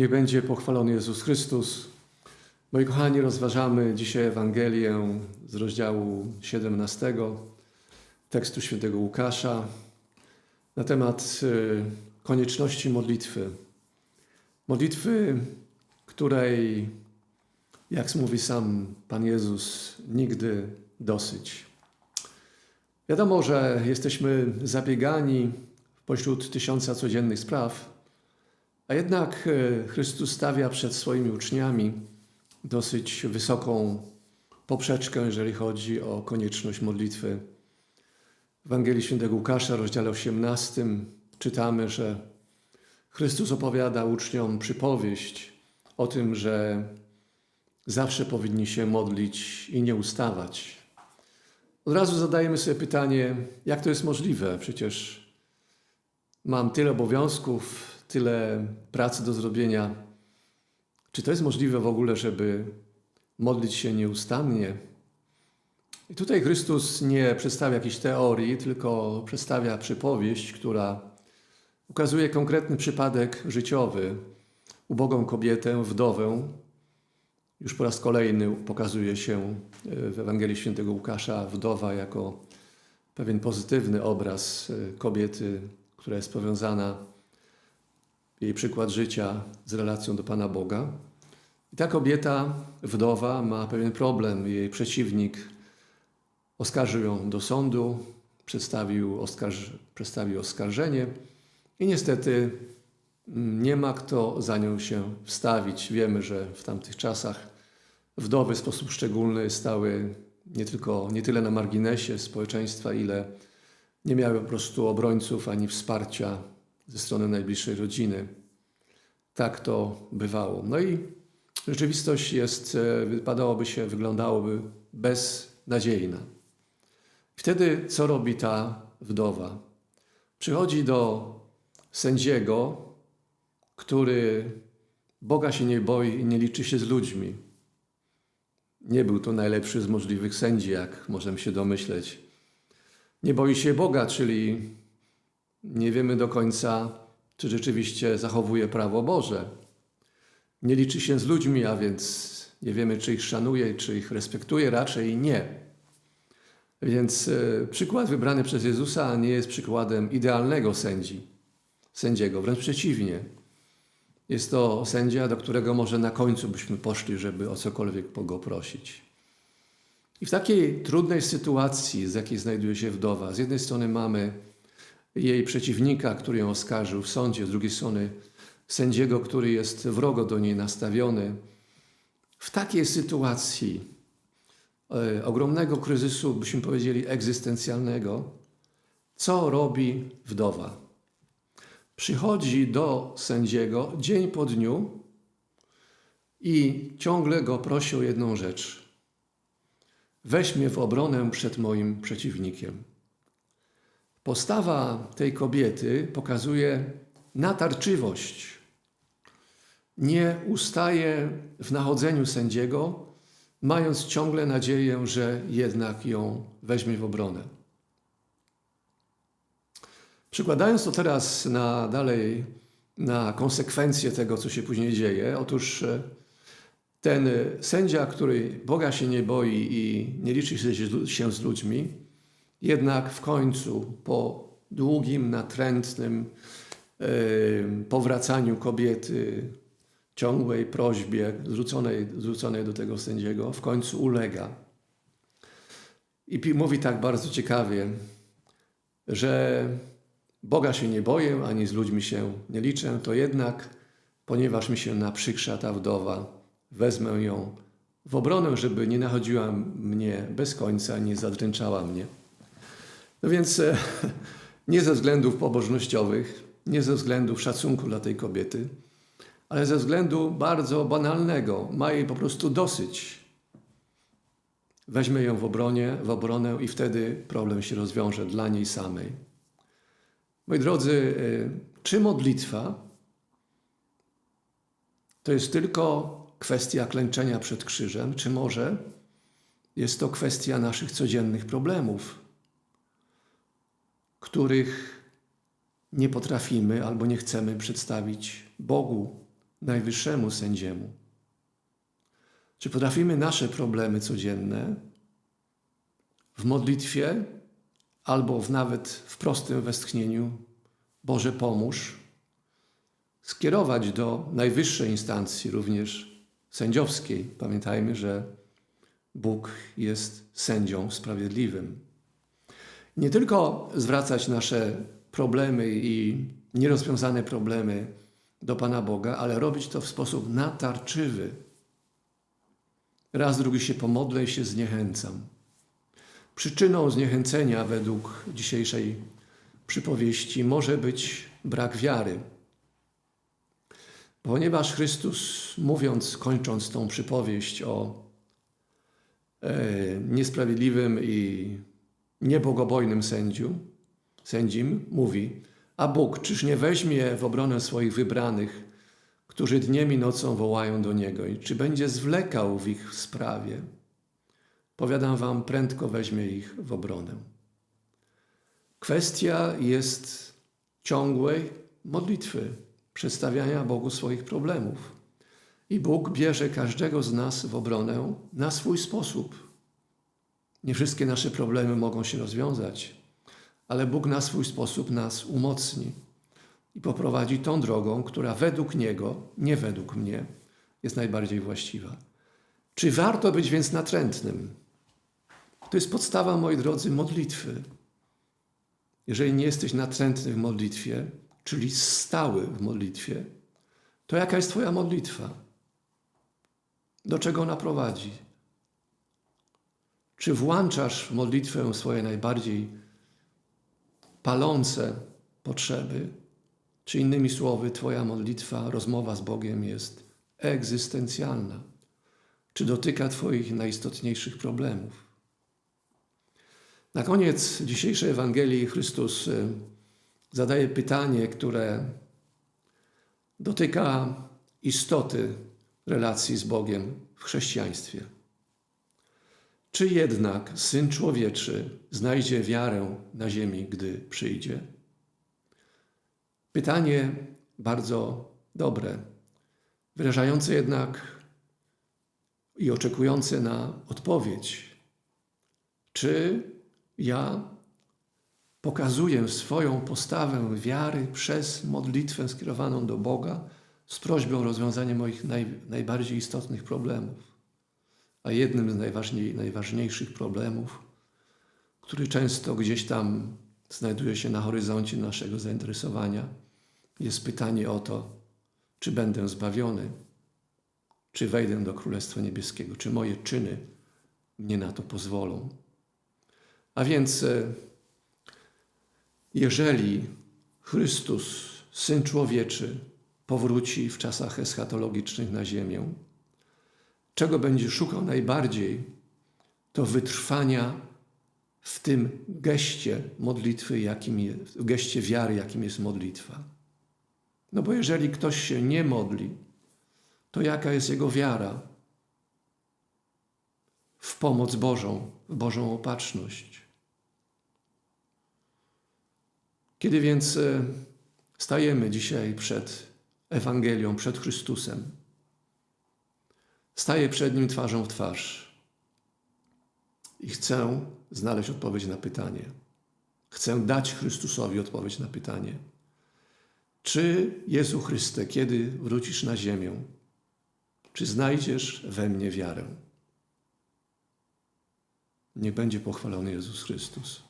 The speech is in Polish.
Niech będzie pochwalony Jezus Chrystus. Moi kochani, rozważamy dzisiaj Ewangelię z rozdziału 17 tekstu świętego Łukasza na temat y, konieczności modlitwy. Modlitwy, której, jak mówi sam Pan Jezus, nigdy dosyć. Wiadomo, że jesteśmy zabiegani pośród tysiąca codziennych spraw, a jednak e, Chrystus stawia przed swoimi uczniami dosyć wysoką poprzeczkę, jeżeli chodzi o konieczność modlitwy. W Ewangelii Świętego Łukasza, rozdziale 18, czytamy, że Chrystus opowiada uczniom przypowieść o tym, że zawsze powinni się modlić i nie ustawać. Od razu zadajemy sobie pytanie, jak to jest możliwe? Przecież mam tyle obowiązków, tyle pracy do zrobienia. Czy to jest możliwe w ogóle, żeby modlić się nieustannie? I tutaj Chrystus nie przedstawia jakiejś teorii, tylko przedstawia przypowieść, która ukazuje konkretny przypadek życiowy. Ubogą kobietę, wdowę. Już po raz kolejny pokazuje się w Ewangelii Świętego Łukasza wdowa jako pewien pozytywny obraz kobiety, która jest powiązana jej przykład życia z relacją do Pana Boga. I ta kobieta, wdowa, ma pewien problem. Jej przeciwnik oskarżył ją do sądu, przedstawił, oskarż, przedstawił oskarżenie i niestety mm, nie ma kto za nią się wstawić. Wiemy, że w tamtych czasach wdowy w sposób szczególny stały nie tylko nie tyle na marginesie społeczeństwa, ile nie miały po prostu obrońców ani wsparcia ze strony najbliższej rodziny. Tak to bywało. No i rzeczywistość jest, e, wypadałoby się, wyglądałoby beznadziejna. Wtedy co robi ta wdowa? Przychodzi do sędziego, który Boga się nie boi i nie liczy się z ludźmi. Nie był to najlepszy z możliwych sędzi, jak możemy się domyśleć. Nie boi się Boga, czyli nie wiemy do końca, czy rzeczywiście zachowuje prawo Boże. Nie liczy się z ludźmi, a więc nie wiemy, czy ich szanuje, czy ich respektuje, raczej nie. Więc e, przykład wybrany przez Jezusa nie jest przykładem idealnego sędzi, sędziego, wręcz przeciwnie. Jest to sędzia, do którego może na końcu byśmy poszli, żeby o cokolwiek go prosić. I w takiej trudnej sytuacji, z jakiej znajduje się wdowa, z jednej strony mamy jej przeciwnika, który ją oskarżył w sądzie, z drugiej strony sędziego, który jest wrogo do niej nastawiony. W takiej sytuacji e, ogromnego kryzysu, byśmy powiedzieli egzystencjalnego, co robi wdowa? Przychodzi do sędziego dzień po dniu i ciągle go prosi o jedną rzecz. Weź mnie w obronę przed moim przeciwnikiem. Postawa tej kobiety pokazuje natarczywość. Nie ustaje w nachodzeniu sędziego, mając ciągle nadzieję, że jednak ją weźmie w obronę. Przykładając to teraz na dalej na konsekwencje tego, co się później dzieje, otóż e, ten sędzia, który Boga się nie boi i nie liczy się z ludźmi, jednak w końcu, po długim, natrętnym powracaniu kobiety, ciągłej prośbie zwróconej do tego sędziego, w końcu ulega. I mówi tak bardzo ciekawie, że Boga się nie boję, ani z ludźmi się nie liczę, to jednak, ponieważ mi się naprzykrza ta wdowa, wezmę ją w obronę, żeby nie nachodziła mnie bez końca, nie zadręczała mnie. No więc e, nie ze względów pobożnościowych, nie ze względów szacunku dla tej kobiety, ale ze względu bardzo banalnego. Ma jej po prostu dosyć. Weźmie ją w, obronie, w obronę i wtedy problem się rozwiąże dla niej samej. Moi drodzy, e, czy modlitwa to jest tylko kwestia klęczenia przed krzyżem, czy może jest to kwestia naszych codziennych problemów? Których nie potrafimy albo nie chcemy przedstawić Bogu najwyższemu sędziemu? Czy potrafimy nasze problemy codzienne w modlitwie albo w nawet w prostym westchnieniu Boże pomóż skierować do najwyższej instancji, również sędziowskiej. Pamiętajmy, że Bóg jest sędzią sprawiedliwym. Nie tylko zwracać nasze problemy i nierozwiązane problemy do Pana Boga, ale robić to w sposób natarczywy. Raz drugi się pomodlę i się zniechęcam. Przyczyną zniechęcenia według dzisiejszej przypowieści może być brak wiary. Ponieważ Chrystus, mówiąc, kończąc tą przypowieść o e, niesprawiedliwym i niebogobojnym sędziu, sędzim, mówi, a Bóg czyż nie weźmie w obronę swoich wybranych, którzy dniem i nocą wołają do Niego i czy będzie zwlekał w ich sprawie? Powiadam wam, prędko weźmie ich w obronę. Kwestia jest ciągłej modlitwy, przedstawiania Bogu swoich problemów. I Bóg bierze każdego z nas w obronę na swój sposób. Nie wszystkie nasze problemy mogą się rozwiązać, ale Bóg na swój sposób nas umocni i poprowadzi tą drogą, która według Niego, nie według mnie, jest najbardziej właściwa. Czy warto być więc natrętnym? To jest podstawa, moi drodzy, modlitwy. Jeżeli nie jesteś natrętny w modlitwie, czyli stały w modlitwie, to jaka jest Twoja modlitwa? Do czego ona prowadzi? Czy włączasz w modlitwę swoje najbardziej palące potrzeby? Czy innymi słowy, Twoja modlitwa, rozmowa z Bogiem jest egzystencjalna? Czy dotyka Twoich najistotniejszych problemów? Na koniec dzisiejszej Ewangelii Chrystus y, zadaje pytanie, które dotyka istoty relacji z Bogiem w chrześcijaństwie. Czy jednak Syn Człowieczy znajdzie wiarę na ziemi, gdy przyjdzie? Pytanie bardzo dobre, wyrażające jednak i oczekujące na odpowiedź. Czy ja pokazuję swoją postawę wiary przez modlitwę skierowaną do Boga z prośbą o rozwiązanie moich naj, najbardziej istotnych problemów. A jednym z najważniej, najważniejszych problemów, który często gdzieś tam znajduje się na horyzoncie naszego zainteresowania, jest pytanie o to, czy będę zbawiony, czy wejdę do Królestwa Niebieskiego, czy moje czyny mnie na to pozwolą. A więc, e, jeżeli Chrystus, Syn Człowieczy, powróci w czasach eschatologicznych na ziemię, czego będzie szukał najbardziej, to wytrwania w tym geście modlitwy, jakim jest, w geście wiary, jakim jest modlitwa. No bo jeżeli ktoś się nie modli, to jaka jest jego wiara w pomoc Bożą, w Bożą opatrzność? Kiedy więc e, stajemy dzisiaj przed Ewangelią, przed Chrystusem, staję przed Nim twarzą w twarz i chcę znaleźć odpowiedź na pytanie. Chcę dać Chrystusowi odpowiedź na pytanie. Czy Jezu Chryste, kiedy wrócisz na ziemię, czy znajdziesz we mnie wiarę? Niech będzie pochwalony Jezus Chrystus.